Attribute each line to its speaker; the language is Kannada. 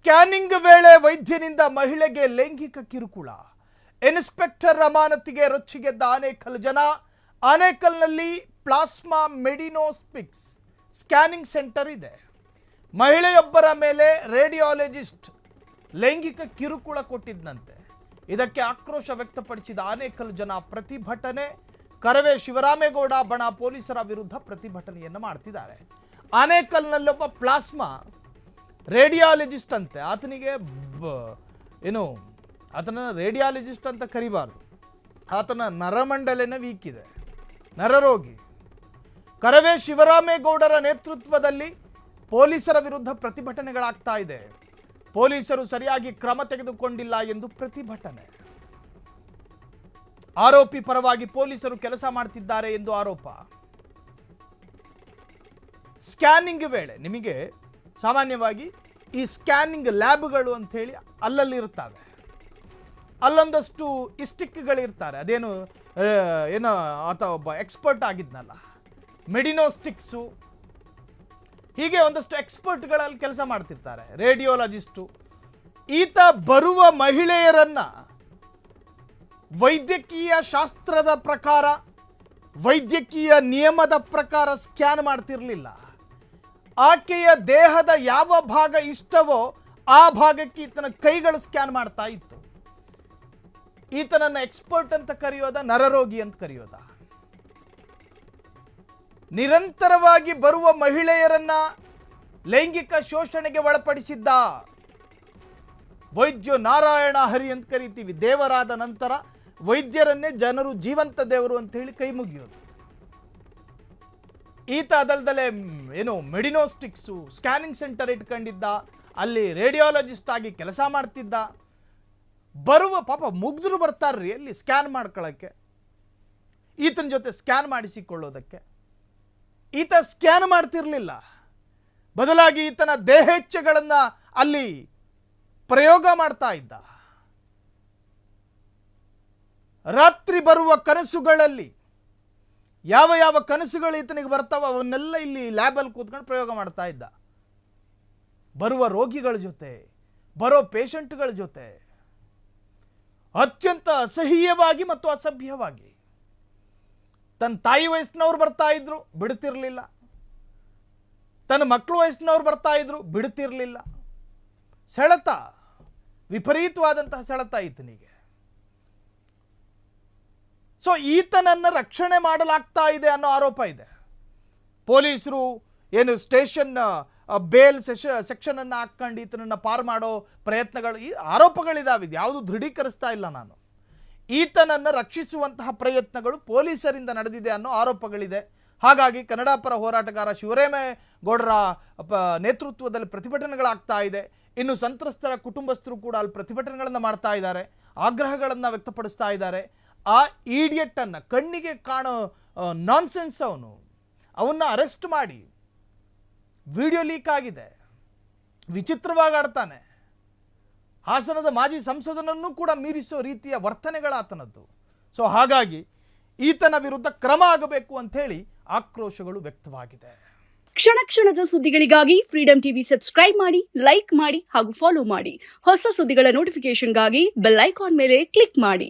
Speaker 1: ಸ್ಕ್ಯಾನಿಂಗ್ ವೇಳೆ ವೈದ್ಯನಿಂದ ಮಹಿಳೆಗೆ ಲೈಂಗಿಕ ಕಿರುಕುಳ. ಇನ್ಸ್ಪೆಕ್ಟರ್ ಅಮಾನತಿಗೆ ರೊಚ್ಚಿಗೆದ್ದ ಆನೇಕಲ್ ಜನ. ಆನೇಕಲ್ನಲ್ಲಿ ಪ್ಲಾಸ್ಮಾ ಮೆಡಿನೋಸ್ಪಿಕ್ಸ್ ಸ್ಕ್ಯಾನಿಂಗ್ ಸೆಂಟರ್ ಇದೆ. ಮಹಿಳೆಯೊಬ್ಬರ ಮೇಲೆ ರೇಡಿಯಾಲಜಿಸ್ಟ್ ಲೈಂಗಿಕ ಕಿರುಕುಳ ಕೊಟ್ಟಿದ್ದಂತೆ ಇದಕ್ಕೆ ಆಕ್ರೋಶ ವ್ಯಕ್ತಪಡಿಸಿದ ಆನೇಕಲ್ ಜನ ಪ್ರತಿಭಟನೆ. ಕರವೇ ಶಿವರಾಮೇಗೌಡ ಬಣ ಪೊಲೀಸರ ವಿರುದ್ಧ ಪ್ರತಿಭಟನೆಯನ್ನು ಮಾಡ್ತಿದ್ದಾರೆ. ಆನೇಕಲ್ನಲ್ಲೊಬ್ಬ ಪ್ಲಾಸ್ಮಾ ರೇಡಿಯಾಲಜಿಸ್ಟ್ ಅಂತೆ. ಆತನಿಗೆ ಏನು, ಆತನ ರೇಡಿಯಾಲಜಿಸ್ಟ್ ಅಂತ ಕರಿಬಾರ್ದು. ಆತನ ನರಮಂಡಲನ ವೀಕ್ ಇದೆ ನರರೋಗಿ. ಕರವೇ ಶಿವರಾಮೇಗೌಡರ ನೇತೃತ್ವದಲ್ಲಿ ಪೊಲೀಸರ ವಿರುದ್ಧ ಪ್ರತಿಭಟನೆಗಳಾಗ್ತಾ ಇದೆ. ಪೊಲೀಸರು ಸರಿಯಾಗಿ ಕ್ರಮ ತೆಗೆದುಕೊಂಡಿಲ್ಲ ಎಂದು ಪ್ರತಿಭಟನೆ. ಆರೋಪಿ ಪರವಾಗಿ ಪೊಲೀಸರು ಕೆಲಸ ಮಾಡ್ತಿದ್ದಾರೆ ಎಂದು ಆರೋಪ. ಸ್ಕ್ಯಾನಿಂಗ್ ವೇಳೆ ನಿಮಗೆ ಸಾಮಾನ್ಯವಾಗಿ ಈ ಸ್ಕ್ಯಾನಿಂಗ್ ಲ್ಯಾಬ್ಗಳು ಅಂತ ಹೇಳಿ ಅಲ್ಲಲ್ಲಿ ಇರ್ತವೆ ಅಲ್ಲೊಂದಷ್ಟು ಇಸ್ಟಿಕ್ಗಳಿರ್ತಾರೆ ಅದೇನು ಏನೋ, ಆತ ಒಬ್ಬ ಎಕ್ಸ್ಪರ್ಟ್ ಆಗಿದ್ನಲ್ಲ. ಮೆಡಿನೋಸ್ಟಿಕ್ಸು. ಹೀಗೆ ಒಂದಷ್ಟು ಎಕ್ಸ್ಪರ್ಟ್ಗಳಲ್ಲಿ ಕೆಲಸ ಮಾಡ್ತಿರ್ತಾರೆ. ರೇಡಿಯೋಲಜಿಸ್ಟು. ಈತ ಬರುವ ಮಹಿಳೆಯರನ್ನ ವೈದ್ಯಕೀಯ ಶಾಸ್ತ್ರದ ಪ್ರಕಾರ, ವೈದ್ಯಕೀಯ ನಿಯಮದ ಪ್ರಕಾರ ಸ್ಕ್ಯಾನ್ ಮಾಡ್ತಿರ್ಲಿಲ್ಲ. ಆಕೆಯ ದೇಹದ ಯಾವ ಭಾಗ ಇಷ್ಟವೋ ಆ ಭಾಗಕ್ಕೆ ಈತನ ಕೈಗಳು ಸ್ಕ್ಯಾನ್ ಮಾಡ್ತಾ ಇತ್ತು. ಈತನನ್ನ ಎಕ್ಸ್ಪರ್ಟ್ ಅಂತ ಕರೆಯೋದ, ನರರೋಗಿ ಅಂತ ಕರೆಯೋದ. ನಿರಂತರವಾಗಿ ಬರುವ ಮಹಿಳೆಯರನ್ನ ಲೈಂಗಿಕ ಶೋಷಣೆಗೆ ಒಳಪಡಿಸಿದ್ದ ವೈದ್ಯ ನಾರಾಯಣ ಹರಿ ಅಂತ ಕರಿತೀವಿ. ದೇವರಾದ ನಂತರ ವೈದ್ಯರನ್ನೇ ಜನರು ಜೀವಂತ ದೇವರು ಅಂತ ಹೇಳಿ ಕೈ ಮುಗಿಯೋದು. ಈತ ಅದಲ್ದಲೆ ಏನು ಮೆಡಿನೋಸ್ಟಿಕ್ಸು, ಸ್ಕ್ಯಾನಿಂಗ್ ಸೆಂಟರ್ ಇಟ್ಕೊಂಡಿದ್ದ, ಅಲ್ಲಿ ರೇಡಿಯಾಲಜಿಸ್ಟ್ ಆಗಿ ಕೆಲಸ ಮಾಡ್ತಿದ್ದ. ಬರುವ ಪಾಪ ಮುಗ್ಧರು ಬರ್ತಾರ್ರಿ ಅಲ್ಲಿ ಸ್ಕ್ಯಾನ್ ಮಾಡ್ಕೊಳ್ಳೋಕ್ಕೆ ಈತನ ಜೊತೆ ಸ್ಕ್ಯಾನ್ ಮಾಡಿಸಿಕೊಳ್ಳೋದಕ್ಕೆ. ಈತ ಸ್ಕ್ಯಾನ್ ಮಾಡ್ತಿರಲಿಲ್ಲ. ಬದಲಾಗಿ ಈತನ ದೇಹೇಚ್ಛೆಗಳನ್ನು ಅಲ್ಲಿ ಪ್ರಯೋಗ ಮಾಡ್ತಾ ಇದ್ದ. ರಾತ್ರಿ ಬರುವ ಕನಸುಗಳಲ್ಲಿ ಯಾವ ಯಾವ ಕನಸುಗಳು ಈತನಿಗೆ ಬರ್ತಾವ ಅವನ್ನೆಲ್ಲ ಇಲ್ಲಿ ಲ್ಯಾಬಲ್ಲಿ ಕೂತ್ಕೊಂಡು ಪ್ರಯೋಗ ಮಾಡ್ತಾ ಇದ್ದ. ಬರುವ ರೋಗಿಗಳ ಜೊತೆ, ಬರೋ ಪೇಷಂಟ್ಗಳ ಜೊತೆ, ಅತ್ಯಂತ ಅಸಹ್ಯವಾಗಿ ಮತ್ತು ಅಸಭ್ಯವಾಗಿ. ತನ್ನ ತಾಯಿ ವಯಸ್ಸಿನವ್ರು ಬರ್ತಾ ಇದ್ರು, ಬಿಡ್ತಿರ್ಲಿಲ್ಲ. ತನ್ನ ಮಕ್ಕಳು ವಯಸ್ಸಿನವ್ರು ಬರ್ತಾ ಇದ್ರು, ಬಿಡ್ತಿರ್ಲಿಲ್ಲ. ಸೆಳೆತ, ವಿಪರೀತವಾದಂತಹ ಸೆಳೆತ ಈತನಿಗೆ. ಸೊ ಈತನನ್ನ ರಕ್ಷಣೆ ಮಾಡಲಾಗ್ತಾ ಇದೆ ಅನ್ನೋ ಆರೋಪ ಇದೆ. ಪೊಲೀಸರು ಏನು ಸ್ಟೇಷನ್ ಬೇಲ್ ಸೆಷ ಸೆಕ್ಷನ್ ಅನ್ನು ಹಾಕೊಂಡು ಈತನನ್ನ ಪಾರು ಮಾಡೋ ಪ್ರಯತ್ನಗಳು, ಈ ಆರೋಪಗಳಿದಾವೆ. ಯಾವುದು ದೃಢೀಕರಿಸ್ತಾ ಇಲ್ಲ ನಾನು. ಈತನನ್ನ ರಕ್ಷಿಸುವಂತಹ ಪ್ರಯತ್ನಗಳು ಪೊಲೀಸರಿಂದ ನಡೆದಿದೆ ಅನ್ನೋ ಆರೋಪಗಳಿದೆ. ಹಾಗಾಗಿ ಕನ್ನಡ ಪರ ಹೋರಾಟಗಾರ ಶಿವರೇಮೇಗೌಡರ ಪ- ನೇತೃತ್ವದಲ್ಲಿ ಪ್ರತಿಭಟನೆಗಳಾಗ್ತಾ ಇದೆ. ಇನ್ನು ಸಂತ್ರಸ್ತರ ಕುಟುಂಬಸ್ಥರು ಕೂಡ ಅಲ್ಲಿ ಪ್ರತಿಭಟನೆಗಳನ್ನು ಮಾಡ್ತಾ ಇದ್ದಾರೆ. ಆಗ್ರಹಗಳನ್ನು ವ್ಯಕ್ತಪಡಿಸ್ತಾ ಇದ್ದಾರೆ. ಆ ಈಡಿಯಟ್ಟನ್ನು ಕಣ್ಣಿಗೆ ಕಾಣೋ ನಾನ್ಸೆನ್ಸ್ ಅವನು. ಅವನ್ನ ಅರೆಸ್ಟ್ ಮಾಡಿ. ವಿಡಿಯೋ ಲೀಕ್ ಆಗಿದೆ. ವಿಚಿತ್ರವಾಗಿ ಆಡ್ತಾನೆ. ಹಾಸನದ ಮಾಜಿ ಸಂಸದನನ್ನು ಕೂಡ ಮೀರಿಸೋ ರೀತಿಯ ವರ್ತನೆಗಳಾತನದ್ದು ಸೊ ಹಾಗಾಗಿ ಈತನ ವಿರುದ್ಧ ಕ್ರಮ ಆಗಬೇಕು ಅಂತ ಹೇಳಿ ಆಕ್ರೋಶಗಳು ವ್ಯಕ್ತವಾಗಿದೆ.
Speaker 2: ಕ್ಷಣ ಕ್ಷಣದ ಸುದ್ದಿಗಳಿಗಾಗಿ ಫ್ರೀಡಂ ಟಿವಿ ಸಬ್ಸ್ಕ್ರೈಬ್ ಮಾಡಿ ಲೈಕ್ ಮಾಡಿ ಹಾಗೂ ಫಾಲೋ ಮಾಡಿ. ಹೊಸ ಸುದ್ದಿಗಳ ನೋಟಿಫಿಕೇಶನ್ಗಾಗಿ ಬೆಲ್ ಐಕಾನ್ ಮೇಲೆ ಕ್ಲಿಕ್ ಮಾಡಿ.